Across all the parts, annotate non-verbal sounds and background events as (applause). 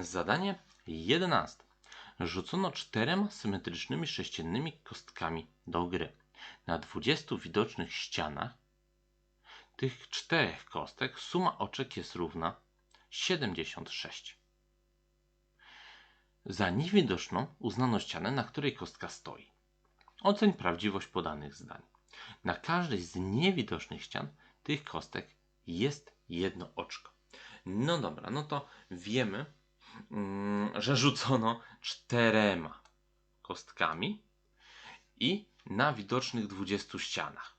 Zadanie 11. Rzucono czterema symetrycznymi sześciennymi kostkami do gry. Na 20 widocznych ścianach tych czterech kostek suma oczek jest równa 76. Za niewidoczną uznano ścianę, na której kostka stoi. Oceń prawdziwość podanych zdań. Na każdej z niewidocznych ścian tych kostek jest jedno oczko. No dobra, no to wiemy, że rzucono czterema kostkami i na widocznych 20 ścianach.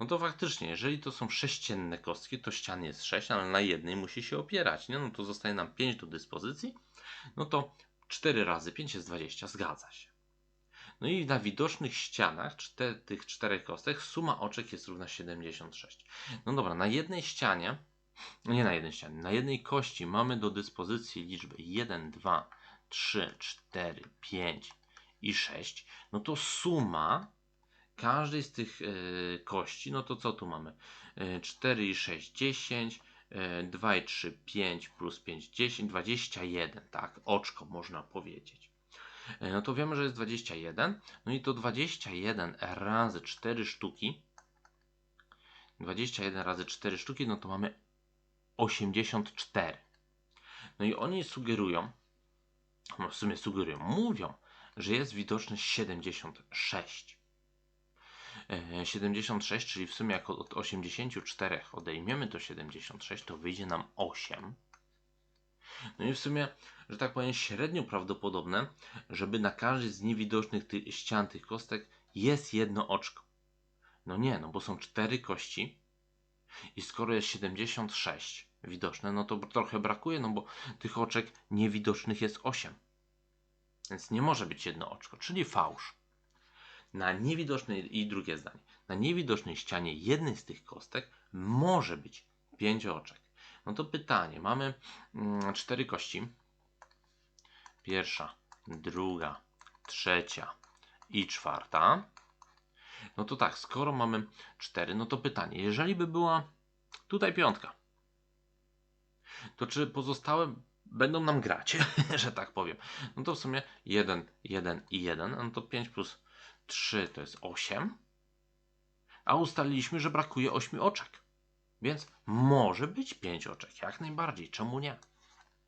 No to faktycznie, jeżeli to są sześcienne kostki, to ścian jest 6, ale na jednej musi się opierać, nie? No to zostaje nam 5 do dyspozycji. No to 4 razy 5 jest 20, zgadza się. No i na widocznych ścianach czte, tych czterech kostek suma oczek jest równa 76. No dobra, na jednej ścianie, nie na jednej ścianie, na jednej kości mamy do dyspozycji liczby 1, 2, 3, 4, 5 i 6. No to suma każdej z tych e, kości, no to co tu mamy? E, 4 i 6, 10, e, 2 i 3, 5 plus 5, 10, 21, tak? Oczko można powiedzieć. E, no to wiemy, że jest 21. No i to 21 razy 4 sztuki. 21 razy 4 sztuki, no to mamy 84. No i oni sugerują, no w sumie sugerują, mówią, że jest widoczny 76. E, 76, czyli w sumie jak od 84 odejmiemy to 76, to wyjdzie nam 8. No i w sumie, że tak powiem, średnio prawdopodobne, żeby na każdej z niewidocznych ty ścian tych kostek jest jedno oczko. No nie, no bo są cztery kości i skoro jest 76 widoczne, no to trochę brakuje, no bo tych oczek niewidocznych jest 8. Więc nie może być jedno oczko, czyli fałsz. Na niewidocznej, i drugie zdanie, na niewidocznej ścianie jednej z tych kostek może być 5 oczek. No to pytanie, mamy mm, cztery kości. Pierwsza, druga, trzecia i czwarta. No to tak, skoro mamy cztery, no to pytanie, jeżeli by była tutaj piątka, to czy pozostałe będą nam grać, (laughs) że tak powiem. No to w sumie 1, 1 i 1, no to 5 plus 3 to jest 8. A ustaliliśmy, że brakuje 8 oczek. Więc może być 5 oczek, jak najbardziej, czemu nie?